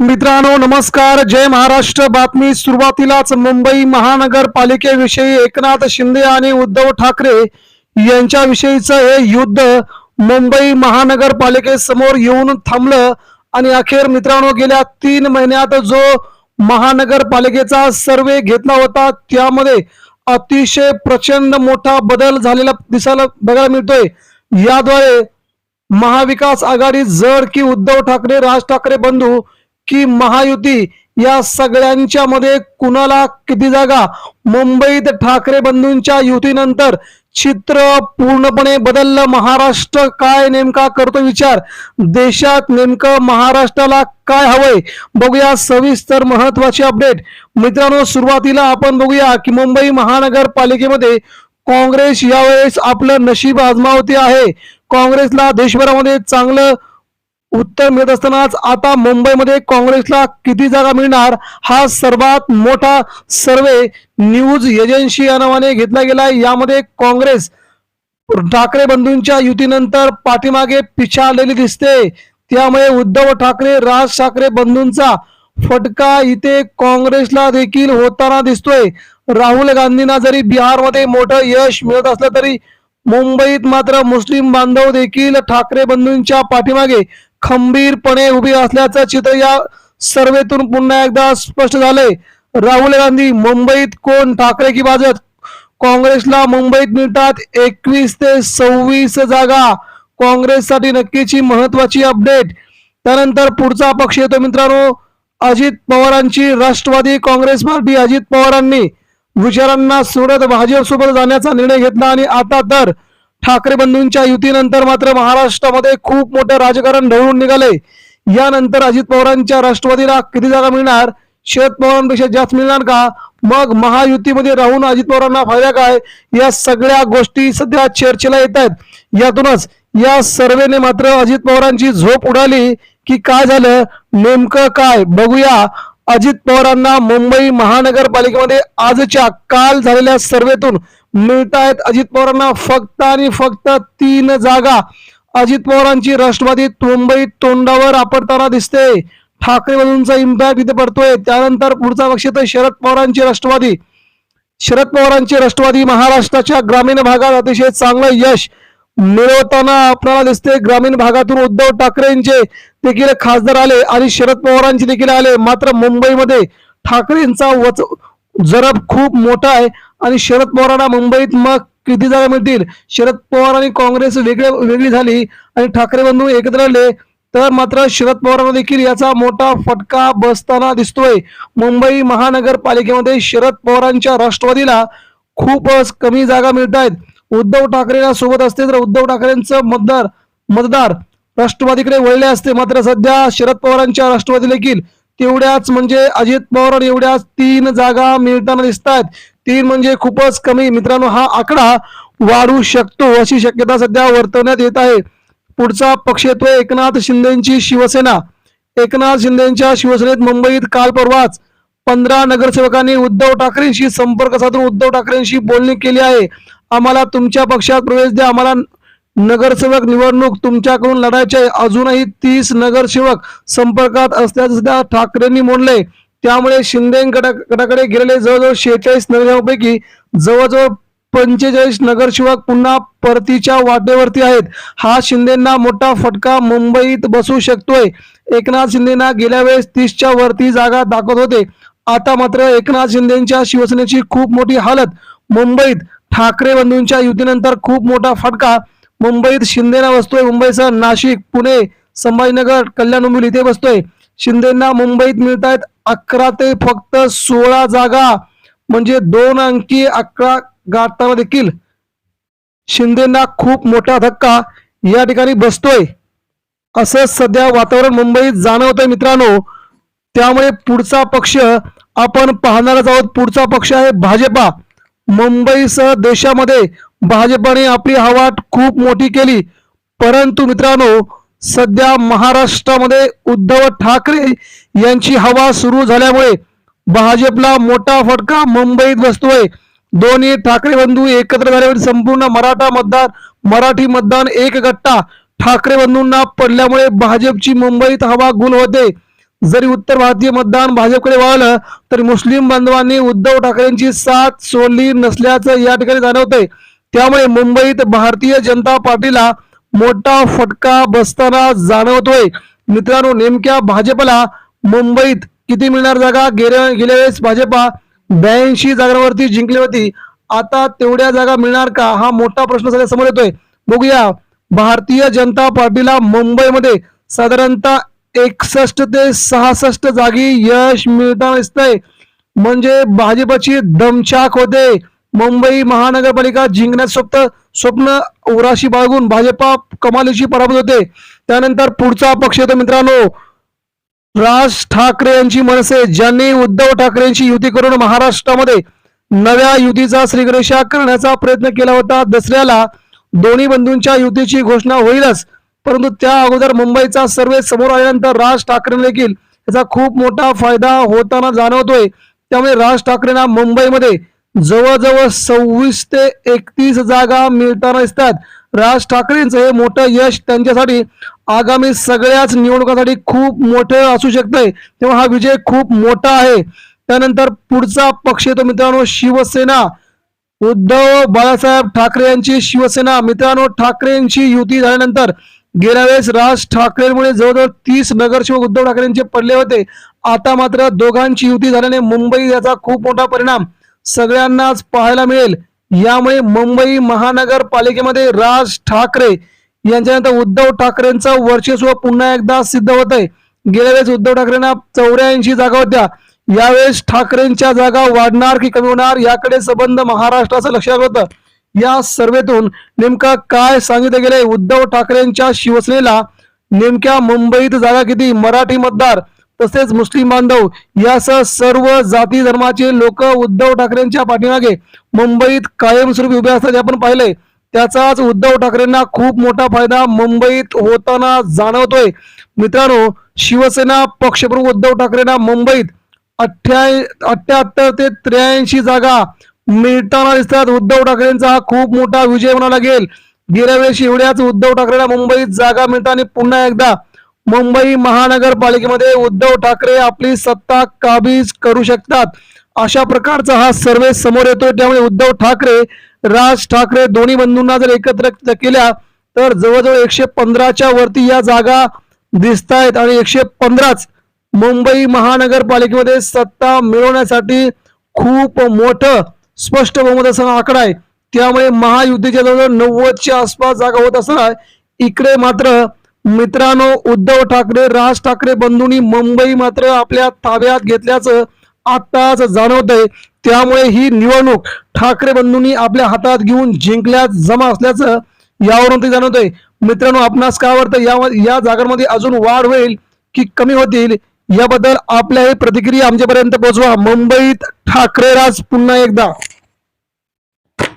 मित्रांनो नमस्कार. जय महाराष्ट्र. बातमी सुरुवातीलाच मुंबई महानगरपालिकेविषयी एकनाथ शिंदे आणि उद्धव ठाकरे यांच्याविषयीचं हे युद्ध मुंबई महानगरपालिकेसमोर येऊन थांबलं. आणि अखेर मित्रांनो गेल्या तीन महिन्यात जो महानगरपालिकेचा सर्वे घेतला होता त्यामध्ये अतिशय प्रचंड मोठा बदल झालेला दिसायला बघायला मिळतोय. याद्वारे महाविकास आघाडी जड की उद्धव ठाकरे राज ठाकरे बंधू की महायुती या सगळ्यांच्या मध्ये कुणाला किती जागा? मुंबईत ठाकरे बंधूंच्या युतीनंतर चित्र पूर्णपणे बदललं. महाराष्ट्र काय नेमका करतो विचार? देशात नेमकं महाराष्ट्राला काय हवंय? बघूया सविस्तर महत्वाची अपडेट मित्रांनो सुरुवातीला आपण बघूया की मुंबई महानगरपालिकेमध्ये काँग्रेस यावेळेस आपलं नशीब आजमावते आहे. काँग्रेसला देशभरामध्ये चांगलं उत्तर मिळत असतानाच आता मुंबईमध्ये काँग्रेसला किती जागा मिळणार हा सर्वात मोठा सर्वे न्यूज एजन्सी या नावाने घेतला गेला यामध्ये काँग्रेस ठाकरे बंधूंच्या युतीनंतर पाठीमागे पिछाडलेली दिसते. त्यामुळे उद्धव ठाकरे राज ठाकरे बंधूंचा फटका इथे काँग्रेसला देखील होताना दिसतोय. राहुल गांधींना जरी बिहारमध्ये मोठं यश मिळत असलं तरी मुंबईत मात्र मुस्लिम बांधव देखील ठाकरे बंधूंच्या पाठीमागे खंबीरपणे उभी असल्याचं चित्र या सर्वेतून पुन्हा एकदा स्पष्ट झालंय. राहुल गांधी मुंबईत कोण? ठाकरे की बाजत काँग्रेसला मुंबईत मिळतात एकवीस ते सव्वीस जागा. काँग्रेससाठी नक्कीची महत्वाची अपडेट. त्यानंतर पुढचा पक्ष येतो मित्रांनो. अजित पवारांची राष्ट्रवादी काँग्रेस पार्टी. अजित पवारांनी विचारांना सोडत भाजपसोबत जाण्याचा निर्णय घेतला आणि आता तर ठाकरे बंधूंच्या युतीनंतर मात्र महाराष्ट्रामध्ये खूप मोठं राजकारण ढवळून निघालंय. यानंतर अजित पवारांच्या राष्ट्रवादीला किती जागा मिळणार? शरद पवारांपेक्षा जास्त मिळणार का? मग महायुतीमध्ये राहून अजित पवारांना फायदा काय? या सगळ्या गोष्टी सध्या चर्चेला येत आहेत. यातूनच या सर्वेने मात्र अजित पवारांची झोप उडाली की काय झालं? नेमकं काय? बघूया. अजित पवारांना मुंबई महानगरपालिकेमध्ये आजच्या काल झालेल्या सर्वेतून मिळत आहेत अजित पवारांना फक्त आणि फक्त तीन जागा. अजित पवारांची राष्ट्रवादी मुंबईत तोंडावर आपडताना दिसते. ठाकरे बंधूंचा इम्पॅक्ट इथे पडतोय. त्यानंतर पुढचा पक्ष तर शरद पवारांची राष्ट्रवादी. शरद पवारांची राष्ट्रवादी महाराष्ट्राच्या ग्रामीण भागात अतिशय चांगलं यश मिळवताना आपल्याला दिसते ग्रामीण भागातून उद्धव ठाकरेंचे देखील खासदार आले आणि शरद पवारांचे देखील आले. मात्र मुंबईमध्ये ठाकरेंचा वच जरब खूप मोठा आहे आणि शरद पवारांना मुंबईत मग किती जागा मिळतील? शरद पवार आणि काँग्रेस वेगळे वेगळी झाली आणि ठाकरे बंधू एकत्र आले. तर मात्र शरद पवारांना देखील याचा मोठा फटका बसताना दिसतोय. मुंबई महानगरपालिकेमध्ये शरद पवारांच्या राष्ट्रवादीला खूपच कमी जागा मिळत आहेत उद्धव ठाकरेला सोबत असते तर उद्धव ठाकरेंचं मतदार मतदार राष्ट्रवादीकडे वळले असते. मात्र सध्या शरद पवारांच्या राष्ट्रवादी देखील तेवढ्याच म्हणजे अजित पवार एवढ्याच तीन जागा मिळताना दिसत आहेत तीन म्हणजे खूपच कमी. मित्रांनो हा आकडा वाढू शकतो अशी शक्यता सध्या वर्तवण्यात येत आहे. पुढचा पक्ष येतोय एकनाथ शिंदेची शिवसेना. एकनाथ शिंदेच्या शिवसेनेत मुंबईत काल परवाच पंधरा नगरसेवकांनी उद्धव ठाकरेंशी संपर्क साधून उद्धव ठाकरेंशी बोलणी केली आहे. आम्हाला तुमच्या पक्षात प्रवेश द्या. आम्हाला नगरसेवक निवडणूक तुमच्याकडून लढायची आहे. अजूनही तीस नगरसेवक संपर्कात असल्याचं ठाकरेंनी म्हणलंय. त्यामुळे शिंदे गटाकडे गेलेले जवळजवळ शेहेचाळीस नगरसेवकांपैकी जवळजवळ पंचेचाळीस नगरसेवक पुन्हा परतीच्या वाटेवरती आहेत. हा शिंदेना मोठा फटका मुंबईत बसू शकतोय. एकनाथ शिंदेना गेल्या वेळेस तीसच्या वरती जागा दाखवत होते. आता मात्र एकनाथ शिंदेच्या शिवसेनेची खूप मोठी हालत. मुंबईत ठाकरे बंधूंच्या युतीनंतर खूप मोठा फटका. मुंबईत शिंदेना बसतोय मुंबईसह नाशिक पुणे संभाजीनगर कल्याण इथे बसतोय. शिंदेना मुंबईत मिळत आहेत अकरा ते फक्त सोळा जागा. म्हणजे दोन अंकी अकरा गाठताना देखील शिंदेना खूप मोठा धक्का या ठिकाणी बसतोय. असं सध्या वातावरण मुंबईत जाणवतंय मित्रांनो. त्यामुळे पुढचा पक्ष आपण पाहणारच आहोत पुढचा पक्ष आहे भाजपा. मुंबईसह देशामध्ये भाजपाने आपली हवा खूप मोठी केली. परंतु मित्रांनो सध्या महाराष्ट्रामध्ये उद्धव ठाकरे यांची हवा सुरू झाल्यामुळे भाजपला मोठा फटका मुंबईत बसतोय. दोन्ही ठाकरे बंधू एकत्र झाल्यावर संपूर्ण मराठा मतदार मराठी मतदान एक गट्टा ठाकरे बंधूंना पडल्यामुळे भाजपची मुंबईत हवा गुल होते. जरी उत्तर भारतीय मतदान भाजपकडे वळलं तरी मुस्लिम बांधवांनी उद्धव ठाकरेंची साथ सोडली नसल्याचं या ठिकाणी जाणवतंय. त्यामुळे मुंबईत भारतीय जनता पार्टीला मोठा फटका बसताना जाणवतोय. मित्रांनो नेमक्या भाजपला मुंबईत किती मिळणार जागा? गेल्या गेल्या वेळेस भाजपा ब्याऐंशी जागांवरती जिंकली होती. आता तेवढ्या जागा मिळणार का? हा मोठा प्रश्न सगळ्या समोर येतोय. बघूया भारतीय जनता पार्टीला मुंबईमध्ये साधारणतः एकसष्ट ते सहासष्ट जागी यश मिळताना दिसतंय. म्हणजे भाजपची दमछाक होते. मुंबई महानगरपालिका जिंकण्यात स्वप्न स्वप्न उराशी बाळगून भाजपा कमालीची पराभूत होते. त्यानंतर पुढचा पक्ष येतो मित्रांनो. राज ठाकरे यांची मनसे ज्यांनी उद्धव ठाकरेंची युती करून महाराष्ट्रामध्ये नव्या युतीचा श्रीगणेशा करण्याचा प्रयत्न केला होता दसऱ्याला दोन्ही बंधूंच्या युतीची घोषणा होईलच. परंतु त्या अगोदर मुंबईचा सर्वे समोर आल्यानंतर राज ठाकरेने देखील याचा खूप मोठा फायदा होताना जाणवतोय. त्यामुळे राज ठाकरेंना मुंबईमध्ये जवळजवळ सव्वीस ते एकतीस जागा मिळताना दिसतात. राज ठाकरेंचं हे मोठं यश त्यांच्यासाठी आगामी सगळ्याच निवडणुकांसाठी खूप मोठं असू शकतंय. तेव्हा हा विजय खूप मोठा आहे. त्यानंतर पुढचा पक्ष येतो मित्रांनो शिवसेना. उद्धव बाळासाहेब ठाकरे यांची शिवसेना. मित्रांनो ठाकरेंची युती झाल्यानंतर गेल्या वेळेस राज ठाकरेंमुळे जवळजवळ तीस नगरसेवक उद्धव ठाकरेंचे पडले होते. आता मात्र दोघांची युती झाल्याने मुंबई याचा खूप मोठा परिणाम सगळ्यांनाच पाहायला मिळेल. यामुळे मुंबई महानगरपालिकेमध्ये राज ठाकरे यांच्यानंतर उद्धव ठाकरेंचं वर्चस्व पुन्हा एकदा सिद्ध होत आहे गेल्या वेळेस उद्धव ठाकरेंना चौऱ्याऐंशी जागा होत्या. यावेळेस ठाकरेंच्या जागा वाढणार की कमी होणार याकडे संबंध महाराष्ट्राचं लक्षात होतं. या सर्वेतून नेमका काय सांगितलं गेलंय? उद्धव ठाकरेंच्या शिवसेनेला नेमक्या मुंबईत जागा किती? मराठी मतदार तसेच मुस्लिम बांधव यासह सर्व जाती धर्माचे लोक उद्धव ठाकरेंच्या पाठीमागे मुंबईत कायमस्वरूपी उभे असतात. आपण पाहिलंय त्याचाच उद्धव ठाकरेंना खूप मोठा फायदा मुंबईत होताना जाणवतोय. मित्रांनो शिवसेना पक्षप्रमुख उद्धव ठाकरेंना मुंबईत अठ्ठ्या अठ्ठ्याहत्तर ते त्र्याऐंशी जागा मिळताना दिसतात उद्धव ठाकरेंचा हा खूप मोठा विजय म्हणा लागेल. गेल्या वेळेस एवढ्याच उद्धव ठाकरेला मुंबईत जागा मिळताना पुन्हा एकदा मुंबई महानगरपालिकेमध्ये उद्धव ठाकरे आपली सत्ता काबीज करू शकतात. अशा प्रकारचा हा सर्वे समोर येतोय. त्यामुळे उद्धव ठाकरे राज ठाकरे दोन्ही बंधूंना जर एकत्र केल्या तर जवळजवळ एकशे पंधराच्या वरती या जागा दिसत आहेत आणि एकशे पंधराच मुंबई महानगरपालिकेमध्ये सत्ता मिळवण्यासाठी खूप मोठं स्पष्ट बहुमत असणारा आकडा आहे. त्यामुळे महायुतीच्या जवळ नव्वदच्या आसपास जागा होत असणार इकडे मात्र मित्रांनो उद्धव ठाकरे राज ठाकरे बंधूंनी मुंबई मात्र आपल्या ताब्यात घेतल्याचं आत्ताच जाणवत आहे त्यामुळे ही निवडणूक ठाकरे बंधूंनी आपल्या हातात घेऊन जिंकल्यात जमा असल्याचं यावरून ते जाणवत आहे मित्रांनो आपणास काय वाटतं? या या जागांमध्ये अजून वाढ होईल की कमी होतील? याबद्दल आपल्या ही प्रतिक्रिया आमच्यापर्यंत पोहोचवा. मुंबईत ठाकरे राज पुन्हा एकदा.